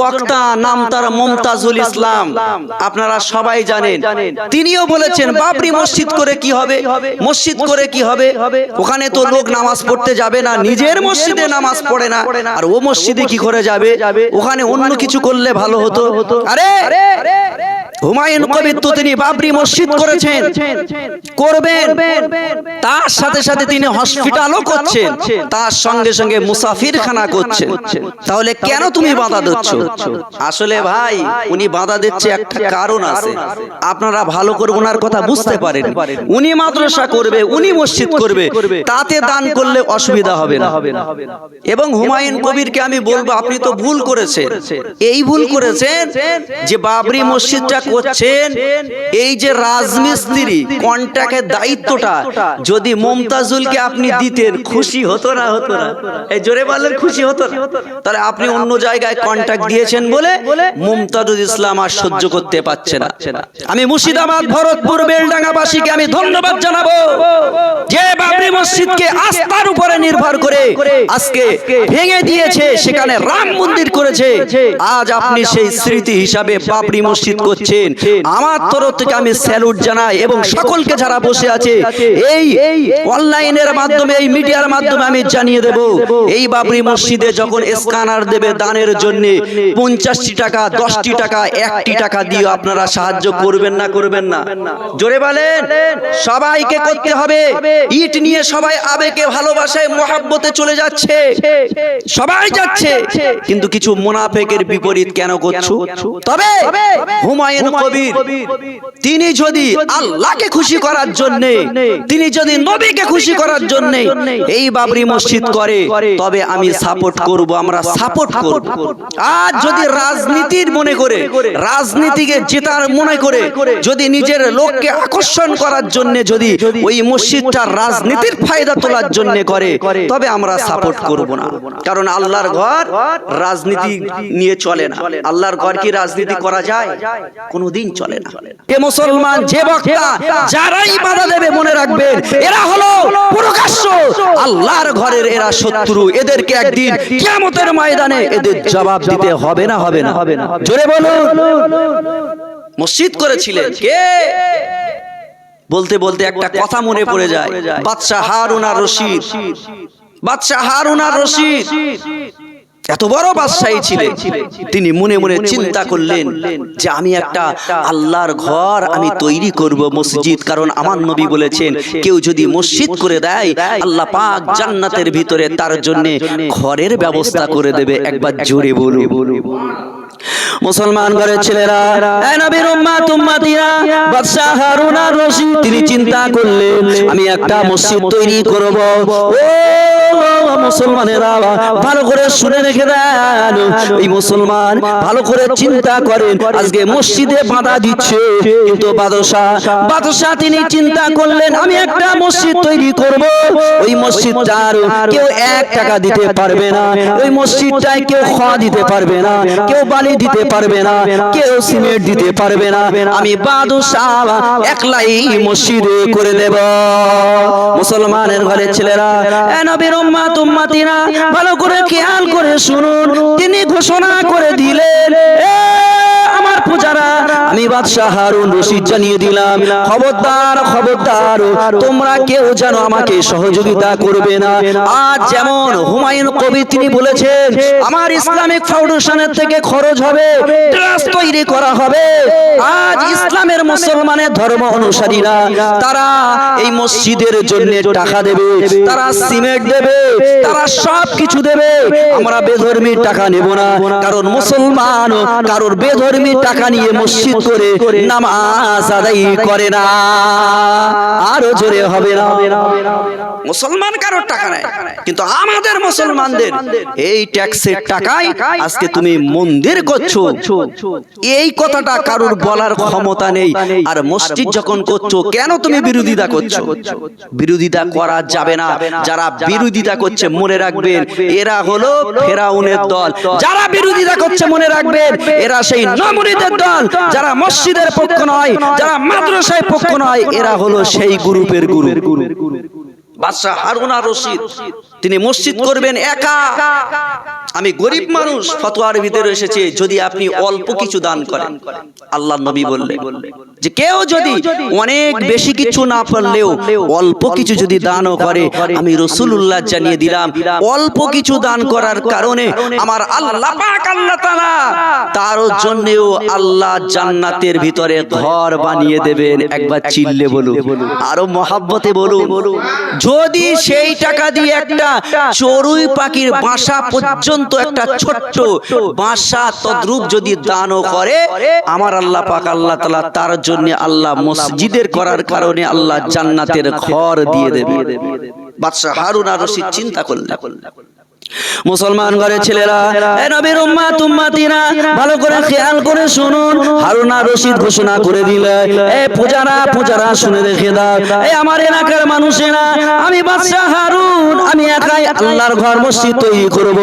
বক্তা নাম তার মমতাজুল ইসলাম। আপনারা সবাই জানেন। তিনিও বলেছেন বাবরি মসজিদ করে কি হবে? মসজিদ করে কি হবে? ওখানে তো লোক নামাজ পড়তে যাবে না, নিজের মসজিদে নামাজ পড়ে না। আর ও মসজিদে কি করে যাবে? ওখানে অন্য কিছু করলে ভালো হতো। আরে! হুমায়ুন কবির তো তিনি বাবরি মসজিদ করেছেন। করবেন। তার সাথে সাথে তিনি হসপিটালও করছেন। তার সঙ্গে সঙ্গে মুসাফির খানা করছেন। তাহলে কেন তুমি বাধা দিচ্ছ? আসলে ভাই, উনি বাধা দিচ্ছে একটা কারণ আছে। আপনারা ভালো করে ওনার কথা বুঝতে পারেন। উনি মাদ্রাসা করবে, উনি মসজিদ করবে। তাতে দান করলে অসুবিধা হবে না। এবং হুমায়ুন কবিরকে আমি বলব, আপনি তো ভুল করেছেন। এই ভুল করেছেন যে বাবরি মসজিদটা করছেন এই যে রাজমিস্ত্রি কন্ট্রাক্টের দায়িত্বটা যদি মমতাজুলকে আপনি দিতেন, খুশি হতো না হতো না। এই জোরে বললেন, খুশি হতো না। তাহলে আপনি অন্য জায়গায় কন্ট্রাক্ট দিয়েছেন বলে মমতাজুল ইসলাম আর সহ্য করতে পারছে না। আমি মুর্শিদাবাদ, ভরতপুর, বেলডাঙ্গাবাসীকে আমি ধন্যবাদ জানাব। যে বাবরি মসজিদকে আস্থার উপরে নির্ভর করে আজকে ভেঙে দিয়েছে, সেখানে রাম মন্দির করেছে। আজ আপনি সেই স্মৃতি হিসাবে বাবরি মসজিদ করছেন। আমার তরফ থেকে আমি স্যালুট জানাই এবং সকলকে যারা বসে আছে এই অনলাইনের মাধ্যমে এই মিডিয়ার মাধ্যমে আমি জানিয়ে দেব এই বাবরি মসজিদে যখন স্ক্যানার দেবে দানের জন্য পঞ্চাশটি টাকা দশটি টাকা একটি টাকা দিয়ে আপনারা সাহায্য করবেন না করবেন না। জোরে বলেন সবাইকে করতে হবে। ইট নিয়ে সবাই আবেগে ভালোবাসায় মহাব্বতে চলে যাচ্ছে। সবাই যাচ্ছে। কিন্তু কিছু মোনাফেকের বিপরীত কেন করছ? তবে হুমায়ুন কবির। তিনি যদি আল্লাহকে খুশি করার জন্য, তিনি যদি নবীকে খুশি করার জন্য এই বাবরি মসজিদ করে, তবে আমি সাপোর্ট করব, আমরা সাপোর্ট করব। আর যদি রাজনীতির মনে করে, রাজনীতিকে জেতার মনে করে, যদি নিজের লোককে আকর্ষণ করার জন্য যদি ওই মসজিদটা রাজনীতির ফায়দা তোলার জন্য করে, তবে আমরা সাপোর্ট করব না। কারণ আল্লাহর ঘর রাজনীতি নিয়ে চলে না। আল্লাহর ঘর কি রাজনীতি করা যায়? কোনোদিন চলে না। এ মুসলমান যে বক্তা যারাই বাধা দেবে মনে রাখবেন এরা হলো প্রকাশ্য আল্লাহর ঘরের এরা শত্রু। এদেরকে একদিন কিয়ামতের ময়দানে এদের জবাব দিতে হবে না হবে না হবে না। জোরে বলুন। মসজিদ করেছিলেন কে? বলতে বলতে একটা কথা মনে পড়ে যায়। বাদশাহ হারুন আর রশিদ। বাদশাহ হারুন আর রশিদ। এত বড় বাদশাহী ছিলেন। তিনি মনে মনে চিন্তা করলেন যে আমি একটা আল্লাহর ঘর আমি তৈরি করব মসজিদ কারণ আমার নবী বলেছেন কেউ যদি মসজিদ করে দেয় আল্লাহ পাক জান্নাতের ভিতরে তার জন্য ঘরের ব্যবস্থা করে দেবে। একবার জোরে বলুন। মুসলমান ছেলেরা নবীর উম্মাত, উম্মাতিরা বাদশা হারুন আর রশিদ, তিনি চিন্তা করলেন, আমি একটা মসজিদ তৈরি করব। ও মুসলমানেরা, ভালো করে শুনে রেখে দেন। এই মুসলমান ভালো করে চিন্তা করেন, আজকে মসজিদে বাধা দিচ্ছে, কিন্তু বাদশাহ বাদশাহ তিনি চিন্তা করলেন, আমি একটা মসজিদ তৈরি করব। ওই মসজিদটার কেউ এক টাকা দিতে পারবে না, ওই মসজিদটায় কেউ খাওয়া দিতে পারবে না, কেউ বালি দিতে পারবে না কেউ সিমেন্ট দিতে পারবে না আমি বাদশাহ একলাই মসজিদে করে দেব। মুসলমানের ঘরে ছেলেরা এ নবীর উম্মাত উম্মাতিরা ভালো করে খেয়াল করে শুনুন তিনি ঘোষণা করে দিলেন এ আমার পূজারা আমি বাদশাহ হারুন রশিদ জানিয়ে দিলাম। খবরদার খবরদার, তোমরা কেউ যেন আমাকে সহযোগিতা করবে না। আজ যেমন হুমায়ুন কবি তিনি বলেছেন, আমার ইসলামিক ফাউন্ডেশনের থেকে খরচ হবে ড্রেস তৈরি করা হবে। আজ ইসলামের মুসলমানের ধর্ম অনুসারীরা, তারা এই মসজিদের জন্য টাকা দেবে, তারা সিমেন্ট দেবে, তারা সব কিছু দেবে। আমরা বেধর্মীর টাকা নেব না, কারণ মুসলমান কারোর বেধর্মী টাকা নিয়ে মসজিদ করে নামাজ আদায় করে না। আরও জোরে হবে না। মুসলমান কারোর টাকা নেয়, কিন্তু আমাদের মুসলমানদের এই ট্যাক্সের টাকায় আজকে তুমি মন্দির করছ। এই কথাটা কারোর বলার ক্ষমতা নেই। আর মসজিদ যখন করছ, কেন তুমি বিরোধিতা করছ? বিরোধিতা করা যাবে না। যারা বিরোধিতা করছে, মনে রাখবেন, এরা হলো ফেরাউনের দল। যারা বিরোধিতা করছে, মনে রাখবেন, এরা সেই নমরিদের দল। যারা মসজিদের পক্ষ নয়, যারা মাদ্রাসায় পক্ষ নয়, এরা হলো সেই গ্রুপের গুরু। বাদশাহ হারুন রশিদ। তিনি মসজিদ করবেন একা। আমি গরিব মানুষ ফতোয়ার ভিতরে এসেছে যদি আপনি অল্প কিছু দান করেন। আল্লাহ নবী বললেন যে কেউ যদি অনেক বেশি কিছু না পারলেও অল্প কিছু যদি দানও করে আমি রসুল্লাহ জানিয়ে দিলাম অল্প কিছু দান করার কারণে আমার আল্লাহ পাক আল্লাহ তাআলা। তার জন্যও আল্লাহ জান্নাতের ভিতরে ঘর বানিয়ে দেবেন একবার চিল্লে বলুন। আরও মহাব্বতে বলুন। যদি সেই টাকা দিয়ে একটা চড়ুই পাখির বাসা পর্যন্ত একটা ছোট্ট বাসা তদ্রূপ যদি দানও করে আমার আল্লাহ পাক আল্লাহ তালা তার জন্য আল্লাহ মসজিদের করার কারণে আল্লাহ জান্নাতের ঘর দিয়ে দেবে। বাদশাহ হারুন আর রশিদ চিন্তা করলেন। মুসলমান ঘরের ছেলেরা এ নবীর উম্মাত উম্মাতিরা ভালো করে খেয়াল করে শুনুন হারুনা রশিদ ঘোষণা করে দিলে এ পূজারা পূজারা শুনে রেখে দাও এই আমার এলাকার মানুষেরা আমি বাদশাহ হারুন আমি একাই আল্লাহর ঘর মসজিদ তৈরি করব।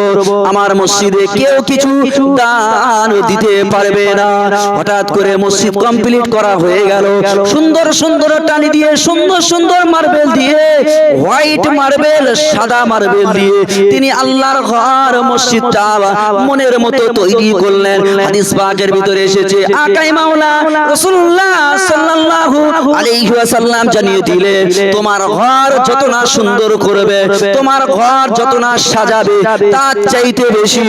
আমার মসজিদে কেউ কিছু দান দিতে পারবে না। হঠাৎ করে মসজিদ কমপ্লিট করা হয়ে গেল। সুন্দর সুন্দর টালি দিয়ে সুন্দর সুন্দর মার্বেল দিয়ে হোয়াইট মার্বেল সাদা মার্বেল দিয়ে তিনি আল্লাহর ঘর মসজিদটা মনের মতো তৈরি করলেন। হাদিস পাকের ভিতরে এসেছে, আকাই মাওলা রাসূলুল্লাহ সাল্লাল্লাহু আলাইহি ওয়াসাল্লাম জানিয়ে দিলেন তোমার ঘর যত না সুন্দর করবে, তোমার ঘর যত না সাজাবে, তার চাইতে বেশি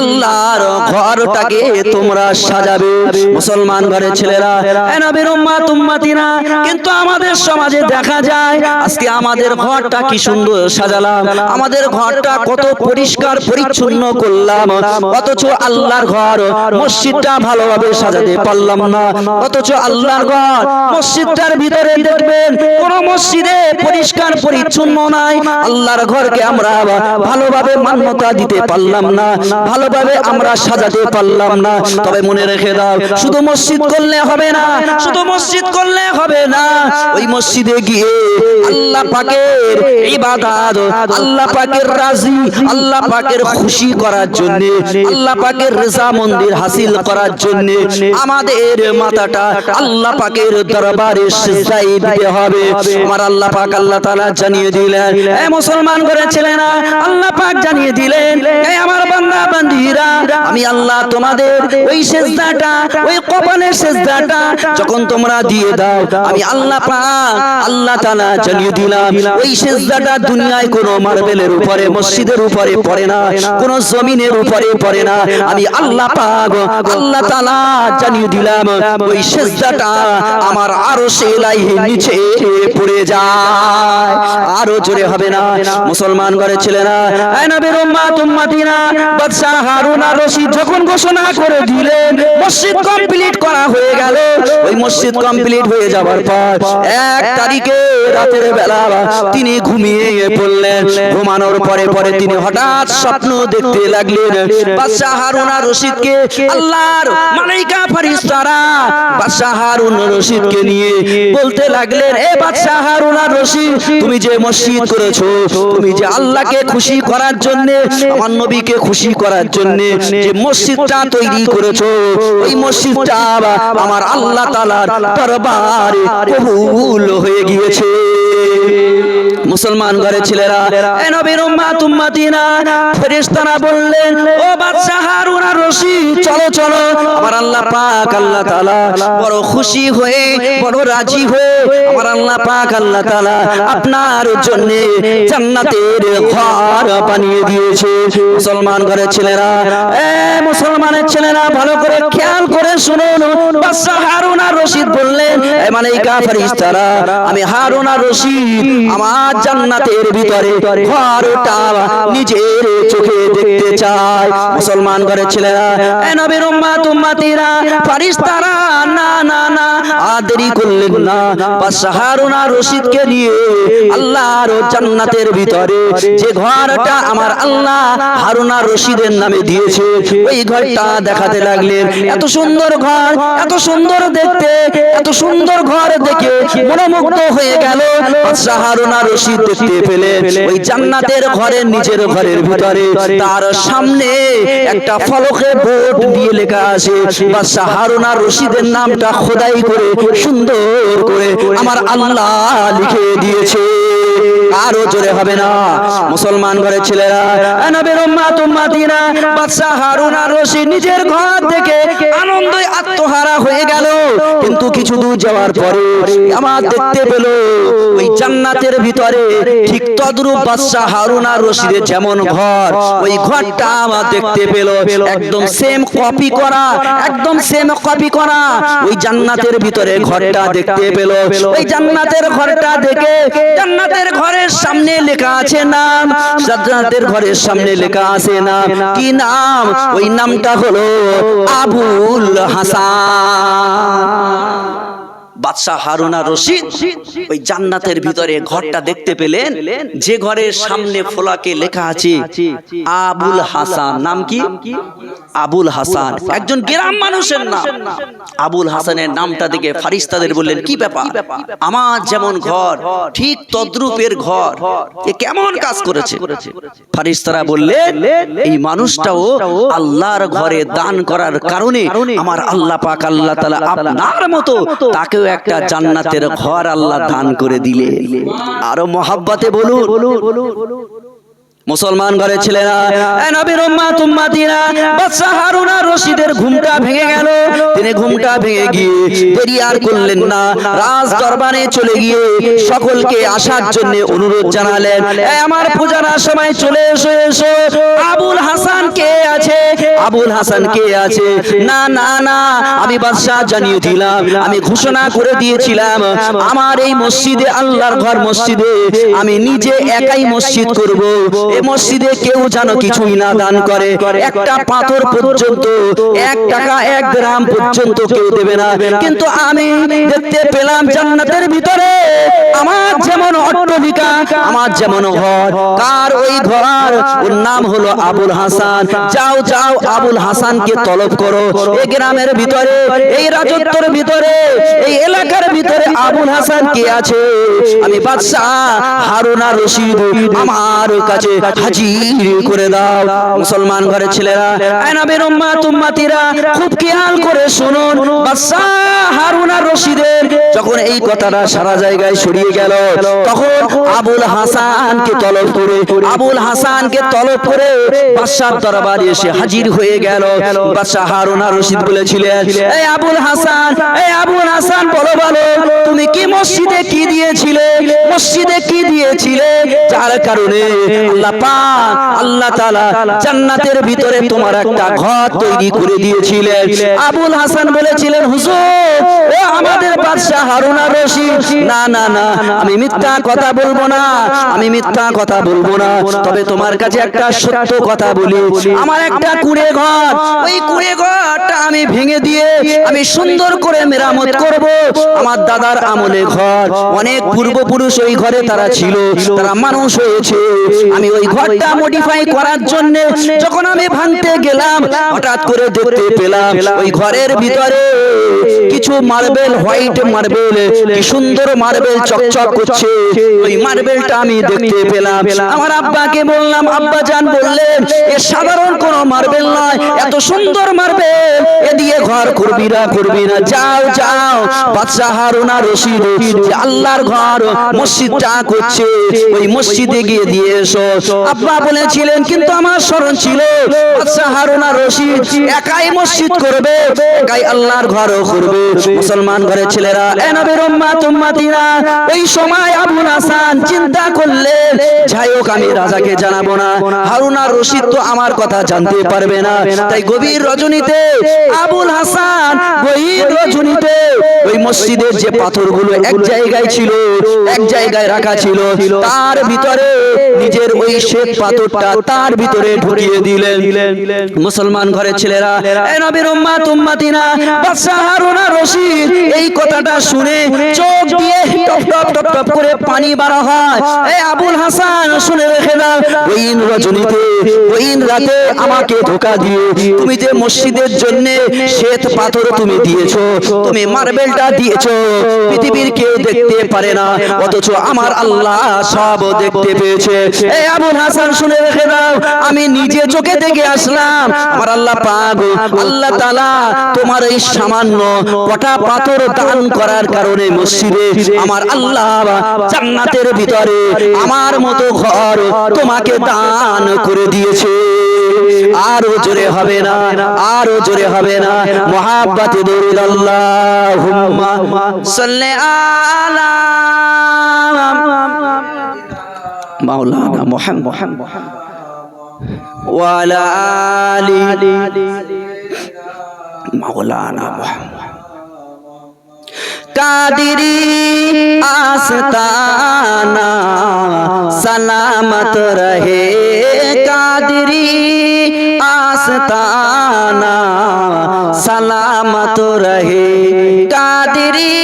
আল্লাহর ঘরটাকে তোমরা সাজাবে। মুসলমান ঘরের ছেলেরা, এ নবীর উম্মাত, উম্মাতিরা, কিন্তু আমাদের সমাজে দেখা যায়, আজকে আমাদের ঘরটা কি সুন্দর সাজালাম, আমাদের ঘরটা কত পরিষ্কার, পরিচ্ছন্ন করলাম। অথচ আল্লাহর ঘর, মসজিদটা ভালোভাবে সাজাতে পারলাম না। অথচ আল্লাহর ঘর, মসজিদটার ভিতরে দেখবেন, কোন মসজিদে পরিষ্কার, পরিচ্ছন্ন নাই। আল্লাহর ঘরকে আমরা ভালোভাবে মান্যতা দিতে পারলাম না, ভালোভাবে আমরা সাজাতে পারলাম না। তবে মনে রেখে দাও, শুধু মসজিদ করলে হবে না, শুধু মসজিদ করলে হবে না। ওই মসজিদে গিয়ে আল্লাহ পাকের ইবাদত, আল্লাহ পাকের রাজি আল্লাহ পাকের খুশি করার জন্য আল্লাহ পাকের রেজা মন্দির হাসিল করার জন্য আমাদের মাথাটা আল্লাহ পাকের দরবারে সিজদায় দিতে হবে। আমার আল্লাহ পাক আল্লাহ তাআলা জানিয়ে দিলেন এ মুসলমান করে ছেলেরা আল্লাহ পাক জানিয়ে দিলেন এ আমার বান্দা বান্দিরা আমি আল্লাহ তোমাদের ওই সিজদাটা ওই কপালের সিজদাটা যখন তোমরা দিয়ে দাও আমি আল্লাহ পাক আল্লাহ তাআলা জানিয়ে দিলাম ওই সিজদাটা দুনিয়ায় কোনো মার্বেলের উপরে মসজিদের উপরে পড়ে না কোন জমিনের উপরে পড়ে না। আমি আল্লাহ পাক আল্লাহ তাআলা জানিয়ে দিলাম ওই সিজদাটা আমার আরও সেলাই নিচে পড়ে যায়। আরও জোরে হবে না। মুসলমান ঘরে ছেলেরা এই নবীর উম্মাত উম্মাতিরা বাদশা হারুন আর রশিদ যখন ঘোষণা করে দিলেন মসজিদ কমপ্লিট করা হয়ে গেল। ওই মসজিদ কমপ্লিট হয়ে যাওয়ার পর এক তারিখে রাতের বেলা তিনি ঘুমিয়ে পড়লেন। ঘুমানোর পরে পরে তিনি হঠাৎ স্বপ্ন দেখতে লাগলেন। বাদশাহ হারুন আর রশিদকে আল্লাহর মালাইকা ফেরেশতারা বাদশাহ হারুন আর রশিদকে নিয়ে বলতে লাগলেন, এ বাদশাহ হারুন আর রশিদ, তুমি যে মসজিদ করেছ, তুমি যে আল্লাহকে খুশি করার জন্য, আমার নবীকে খুশি করার জন্য যে মসজিদটা তৈরি করেছ, ওই মসজিদটা আমার আল্লাহ তাআলার দরবারে কবুল হয়ে গিয়েছে। মুসলমান ঘরে ছেলেরা এ নবীর উম্মাত উম্মাতিনা ফেরেশতারা বললেন ও বাদশা হারুন আর রশিদ চলো চলো। আমার আল্লাহ পাক আল্লাহ তাআলা বড় খুশি হয়ে বড় রাজি হয়ে আমার আল্লাহ পাক আল্লাহ তাআলা আপনার জন্য জান্নাতের ঘর বানিয়ে দিয়েছে। মুসলমান ঘরের ছেলেরা এ মুসলমানের ছেলেরা ভালো করে খেয়াল করে শুনুন। বাদশা হারুন আর রশিদ বললেন এ মানে ফেরেশতারা আমি হারুন আর রশিদ আমার জান্নাতের ভিতরে ঘরটা নিজের চোখে দেখতে চাই মুসলমান ঘরের ছেলেরা এ নবীর উম্মাত উম্মাতিরা ফারিস্তারা না না দেরি করলেন না। বাদশা হারুন আর রশিদকে নিয়ে আল্লাহর জান্নাতের ভিতরে যে ঘরটা আমার আল্লাহ হারুন রশিদের নামে দিয়েছে, ওই ঘরটা দেখাতে লাগলেন। এত সুন্দর ঘর, এত সুন্দর দেখতে, এত সুন্দর ঘর দেখে মনোমুগ্ধ হয়ে গেল। বাদশাহ হারুন রশিদ দেখতে পেলেন, ওই জান্নাতের ঘরের নিজের ঘরের ভিতরে। তার সামনে একটা ফলকে বোর্ড দিয়ে লেখা আছে বাদশাহ হারুন রশিদের নামটা খোদাই করে সুন্দর করে আমার আল্লাহ লিখে দিয়েছে। আরও জোরে হবে না। মুসলমান ঘরের ছেলেরা নবীর উম্মাত উম্মাতিরা বাদশা হারুন আর রশিদ নিজের ঘর থেকে আনন্দে আত্মহারা হয়ে গেল। কিন্তু কিছু দূর যাওয়ার পরে আমার দেখতে পেল, ওই জান্নাতের ভিতরে ঠিক তদ্রূপ বাদশা হারুন আর রশিদের যেমন ঘর, ওই ঘরটা আমার দেখতে পেল। একদম সেম কপি করা, একদম সেম কপি করা, ওই জান্নাতের ভিতরে ঘরটা দেখতে পেল। ওই জান্নাতের ঘরটা দেখে জান্নাতের ঘরের সামনে লেখা আছে নাম, সাজ্জাদের ঘরের সামনে লেখা আছে নাম। কি নাম? ওই নামটা হলো আবুল হাসান। বাদশাহ হারুনা রশিদ ওই জান্নাতের ভিতরে ঘরটা দেখতে পেলেন, যে ঘরের সামনে ফোলাকে লেখা আছে, আবুল হাসান। নাম কি? আবুল হাসান। একজন গ্রাম মানুষের নাম। আবুল হাসানের নামটা দেখে ফারিস্তাদের বললেন, কি ব্যাপার? আমার যেমন ঘর, ঠিক তদ্রূপের ঘর। এ কেমন কাজ করেছে? ফারিস্তারা বললেন, এই মানুষটাও আল্লাহর ঘরে দান করার কারণে আমার আল্লাহ পাক আল্লাহ তাআলা আপনার মতো তাকেও একটা জান্নাতের ঘর আল্লাহ দান করে দিলে আরও মহাব্বাতে বলুন। মুসলমান ঘরে ছেলেরা এ নবীর উম্মাত উম্মাতিরা বাদশা হারুন রশিদের ঘুমটা ভেঙে গেল। তিনি ঘুমটা ভেঙে গিয়ে দেরি আর করলেন না, রাজ দরবারে চলে গিয়ে সকলকে আসার জন্য অনুরোধ জানালেন। আমার পূজার সময় চলে এসো এসো। আবুল হাসান কে আছে? আবুল হাসান কে আছে? না না না, আমি বাদশাহ জানিয়ে দিলাম, আমি ঘোষণা করে দিয়েছিলাম, আমার এই মসজিদে আল্লাহর ঘর মসজিদে আমি নিজে একাই মসজিদ করব। মসজিদে কেউ যেন কিছুই না দান করে। একটা পাথর পর্যন্ত এক টাকা এক গ্রাম পর্যন্ত কেউ দেবে না। কিন্তু আমি দেখতে পেলাম জান্নাতের ভিতরে। আমার যেমন অট্টলিকা আমার যেমন ঘর কার ওই ঘর? ওর নাম হলো আবুল হাসান। যাও যাও আবুল হাসানকে তলব করো। এই গ্রামের ভিতরে এই রাজত্বের ভিতরে এই এলাকার ভিতরে আবুল হাসান কে আছে? আমি বাদশাহ হারুনা রশিদ। আমার কাছে হাজির যখন এই কথাটা সারা জায়গায় ছড়িয়ে গেল, তখন আবুল হাসানকে তলব করে, আবুল হাসানকে তলব করে বাদশার দরবারে এসে হাজির হয়ে গেল। বাদশাহ হারুনা রশিদ বলেছিলেন, এই আবুল হাসান, এই আবুল হাসান, বলো বলো, তুমি কি মসজিদে কি দিয়েছিলে? মসজিদে কি দিয়েছিলে? যার কারণে আল্লাহ পাক আল্লাহ জান্নাতের ভিতরে তোমার একটা ঘর তৈরি করে দিয়েছিলেন। আবুল হাসান বলেছিলেন, হুজুর ও আমাদের হারুনা রশিদ। না না না, আমি মিথ্যা কথা বলব না, আমি মিথ্যা কথা বলব না। তবে তোমার কাছে একটা সত্য কথা বলি। আমার একটা কুড়ে ঘর, ওই কুড়ে ঘরটা আমি ভেঙে দিয়ে আমি সুন্দর করে মেরামত করব। আমার দাদার আমলে ঘর, অনেক পূর্বপুরুষ ওই ঘরে তারা ছিল, তারা মানুষ হয়েছে। আমি ওই ঘরটা মডিফাই করার জন্য যখন আমি ভাঙতে গেলাম হঠাৎ করে দেখতে পেলাম ওই ঘরের ভিতরে কিছু মার্বেল হোয়াইট মার্বেল কি সুন্দর মার্বেল চকচক করছে। ওই মার্বেলটা আমি দেখতে পেলাম। আমার আব্বাকে বললাম আব্বা জান বললেন এ সাধারণ কোন মার্বেল নয় এত সুন্দর মার্বেল এ দিয়ে ঘর করবি না করবি না যাও যাও বাদশাহ হারুনা রশিদ যে আল্লাহর ঘর মসজিদটা করছে ওই মসজিদে গিয়ে দিয়ে এসো আব্বা বলেছিলেন কিন্তু আমার স্মরণ ছিল। বাদশাহ হারুনা রশিদ একাই মসজিদ করবে একাই আল্লাহর ঘরও করবে। মুসলমান ঘরের ছেলেরা এ নবীর উম্মাত উম্মাতিরা ওই সময় আবুল হাসান চিন্তা করলেন যাই হোক আমি রাজাকে জানাব না। হারুনা রশিদ তো আমার কথা জানতে পারবে না। তাই গভীর রজনীতে আবুল হাসান গভীর রজনীতে ওই মসজিদের যে পাথরগুলো এক জায়গায় ছিল এক জায়গায় রাখা ছিল তার ভিতরে নিজের ওই শ্বেত পাথরটা তার ভিতরে ঢুকিয়ে দিলেন। মুসলমান ঘরের ছেলেরা নবীর উম্মাত উম্মাতিনা বাদশাহ হারুনা রশিদ এই কথাটা শুনে চোখ দিয়ে টপ টপ টপ টপ করে পানি বাড়া হয়। এই আবুল হাসান শুনে রেখে দাও। ওই রজনীতে ওই রাতে আমাকে ধোকা দিয়ে তুমি যে মসজিদের জন্য শ্বেত পাথর তুমি দিয়েছ তুমি মার্বেলটা দিয়েছ পৃথিবীর কেউ দেখতে পারে না অথচ আমার আল্লাহ সব দেখতে পেয়েছে। এই আবুল হাসান শুনে রেখে দাও। আমি নিজে চোখে দেখে আসলাম, আমার আল্লাহ পাক, আল্লাহ তাআলা তোমার এই সামান্য কটা পাথর দান করার কারণে মসজিদে আমার আল্লাহ জান্নাতের ভিতরে আমার মতো ঘর তোমাকে দান করে দিয়েছে। আরও জোরে হবে না, আরও জোরে হবে না। মহাব্বাতে দরুদ আল্লাহুম্মা সাল্লি আলা মাওলানা মুহাম্মদ। ওয়ালা আলি মাওলানা মুহাম্মদ। কাদিরি আস্তানা সলামত রহে। কাদিরি আস্তানা সলামত রহে। কাদিরি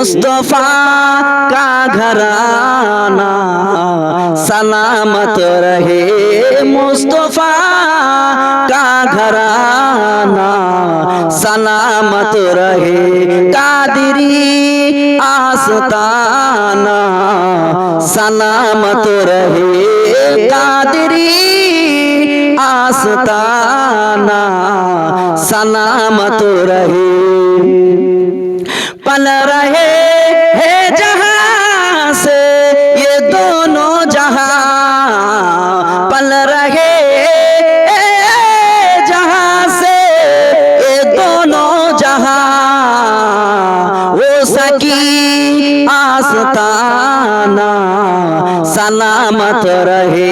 मुस्तफ़ा का घराना, सलामत रहे मुस्तफ़ा का घराना, सलामत रहे कादरी आस्ताना, सलामत रहे कादरी आस्ताना, सलामत रहे। पल रहे सलामत रहे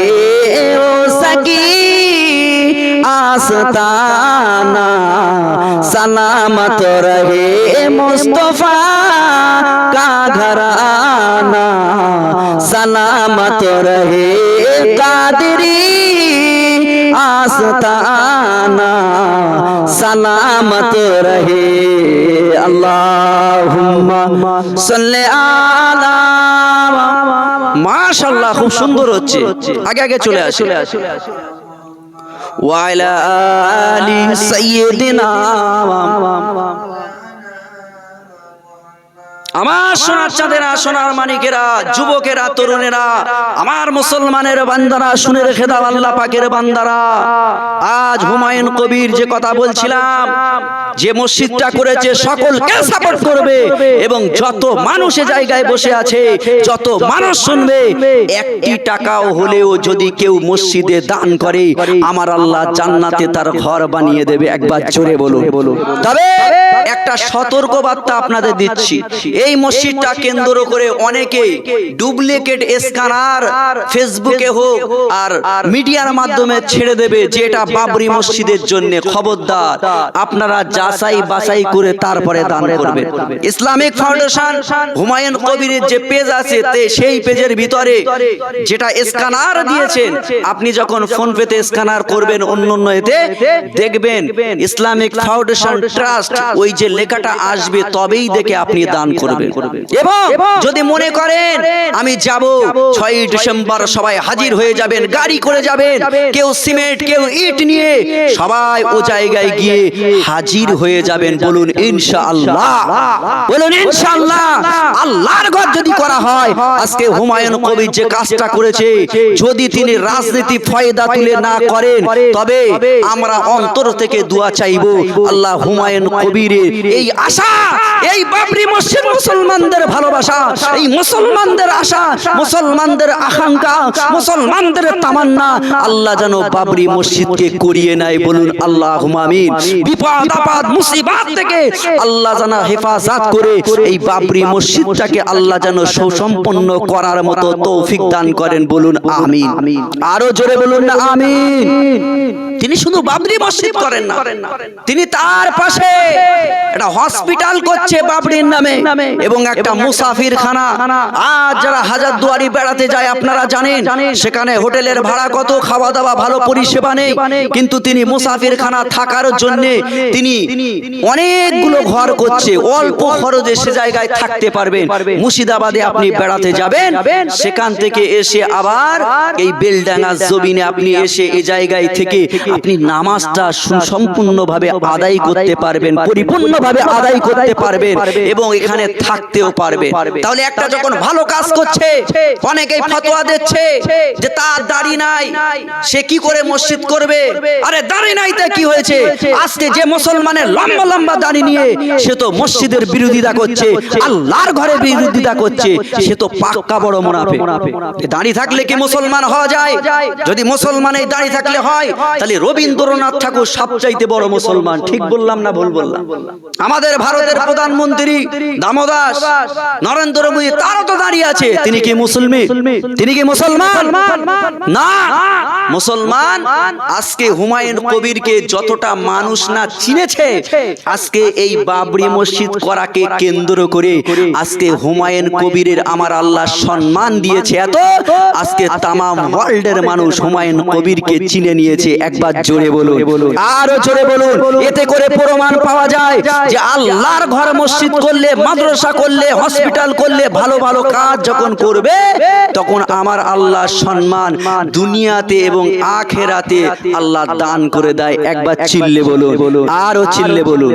वो सकी आस्ताना सलामत रहे, मुस्तफ़ा का घराना। सलामत रहे, कादरी आस्ताना सलामत रहे, अल्लाहुम्मा सल्ले आला মাশাল্লাহ খুব সুন্দর হচ্ছে। আগে আগে চলে আসে। ওয়াইলা আলি সাইয়েদিনা আমার সোনার চাঁদেরা সোনার মানিকেরা যুবকেরা, তরুণেরা, আমার মুসলমানের বান্দারা, শুনে রেখে দাও আল্লাহ পাকের বান্দারা। আজ হুমায়ুন কবির যে কথা বলছিলাম, যে মসজিদটা করেছে, সকলকে সাপোর্ট করবে এবং যত মানুষ এ জায়গায় বসে আছে, যত মানুষ শুনবে, একটি টাকাও হলেও যদি কেউ মসজিদে দান করে, আমার আল্লাহ জান্নাতে তার ঘর বানিয়ে দেবে। একবার জোরে বলুন। তবে একটা সতর্ক বার্তা আপনাদের দিচ্ছি। এই মসজিদটা কেন্দ্র করে অনেকে ডুপ্লিকেট স্ক্যানার ফেসবুকে হোক আর মিডিয়ার মাধ্যমে ছেড়ে দেবে যে এটা বাবরি মসজিদের জন্য খবরদার। আপনারা যাচাই বাছাই করে তারপরে দান করবেন। ইসলামিক ফাউন্ডেশন হুমায়ুন কবিরের যে পেজ আছে সেই পেজের ভিতরে যেটা স্ক্যানার দিয়েছেন আপনি যখন ফোন পেতে স্ক্যানার করবেন অন্য অন্য এতে দেখবেন ইসলামিক ফাউন্ডেশন ট্রাস্ট ওই যে লেখাটা আসবে তবেই দেখে আপনি দান করবেন এবং যদি মনে করেন আমি যাব ছয়ই ডিসেম্বর সবাই হাজির হয়ে যাবেন গাড়ি করে যাবেন কেউ সিমেন্ট কেউ ইট নিয়ে সবাই ও জায়গায় গিয়ে হাজির হয়ে যাবেন বলুন ইনশাআল্লাহ। বলুন ইনশাআল্লাহ। আল্লাহর ঘর যদি করা হয় আজকে হুমায়ুন কবির যে কাজটা করেছে যদি তিনি রাজনীতি ফয়দা তুলে না করেন তবে আমরা অন্তর থেকে দোয়া চাইব আল্লাহ হুমায়ুন কবিরের এই আশা এই বাবরি মসজিদ মুসলমানদের ভালোবাসা, এই মুসলমানদের আশা, মুসলমানদের আকাঙ্ক্ষা, মুসলমানদের তামান্না, আল্লাহ যেন বাবরি মসজিদকে করিয়ে নেয় বলুন আল্লাহ আমিন। বিপদ, আপদ, মুসিবত থেকে আল্লাহ যেন হেফাজত করে এই বাবরি মসজিদটাকে আল্লাহ যেন সুসম্পন্ন করার মতো তৌফিক দান করেন বলুন আমিন। আরও জোরে বলুন না আমিন। তিনি শুধু বাবরি মসজিদ করেন না, তিনি তার পাশে একটা হসপিটাল করছে বাবরির নামে। এবং একটা মুসাফির খানা আজ যারা হাজার দুয়ারি বেড়াতে যায় আপনারা জানেন সেখানে হোটেলের ভাড়া কত খাওয়া দাওয়া ভালো পরিষেবা নেই। কিন্তু তিনি মুসাফির খানা থাকার জন্য তিনি অনেকগুলো ঘর করছে। অল্প খরচে সে জায়গায় থাকতে পারবেন। মুর্শিদাবাদে আপনি বেড়াতে যাবেন। সেখান থেকে এসে আবার এই বেলডাঙ্গা জমিনে আপনি এসে এই জায়গায় থেকে আপনি নামাজটা সুসম্পূর্ণভাবে আদায় করতে পারবেন পরিপূর্ণভাবে আদায় করতে পারবেন। এবং এখানে থাকতেও পারবেন তাহলে একটা যখন ভালো কাজ করছে অনেকেই ফতোয়া দিচ্ছে যে তার দাড়ি নাই সে কি করে মসজিদ করবে? আরে দাড়ি নাই তা কি হয়েছে? আজকে যে মুসলমানের লম্বা লম্বা দাড়ি নিয়ে সে তো মসজিদের বিরোধিতা করছে আল্লাহর ঘরে বিরোধিতা করছে সে তো পাক্কা বড় মুনাফে দাড়ি থাকলে কি মুসলমান হওয়া যায়? যদি মুসলমানের দাড়ি থাকলে হয় তাহলে রবীন্দ্রনাথ ঠাকুর সবচাইতে বড় মুসলমান। ঠিক বললাম না ভুল বললাম। আমাদের ভারতের প্রধানমন্ত্রী দামোদাস নরেন্দ্র মোদী তারও তো দাঁড়িয়ে আছে। তিনি কি মুসলমান তিনি কি মুসলমান? না। মুসলমান, আজকে হুমায়ুন কবিরকে যতটা মানুষ না চিনেছে, আজকে এই বাবরি মসজিদ করাকে কেন্দ্র করে আজকে হুমায়ুন কবিরের আমার আল্লাহ সম্মান দিয়েছে এত। আজকে তামাম ওয়ার্ল্ডের মানুষ হুমায়ুন কবিরকে চিনে নিয়েছে। একবার জোরে বলুন। আরও জোরে বলুন। এতে করে প্রমাণ পাওয়া যায় যে আল্লাহর ঘর মসজিদ করলে করলে হসপিটাল করলে ভালো ভালো কাজ যখন করবে তখন আমার আল্লাহ সম্মান দুনিয়াতে এবং আখেরাতে আল্লাহ দান করে দেয়। একবার চিল্লে বলুন আরও চিল্লে বলুন।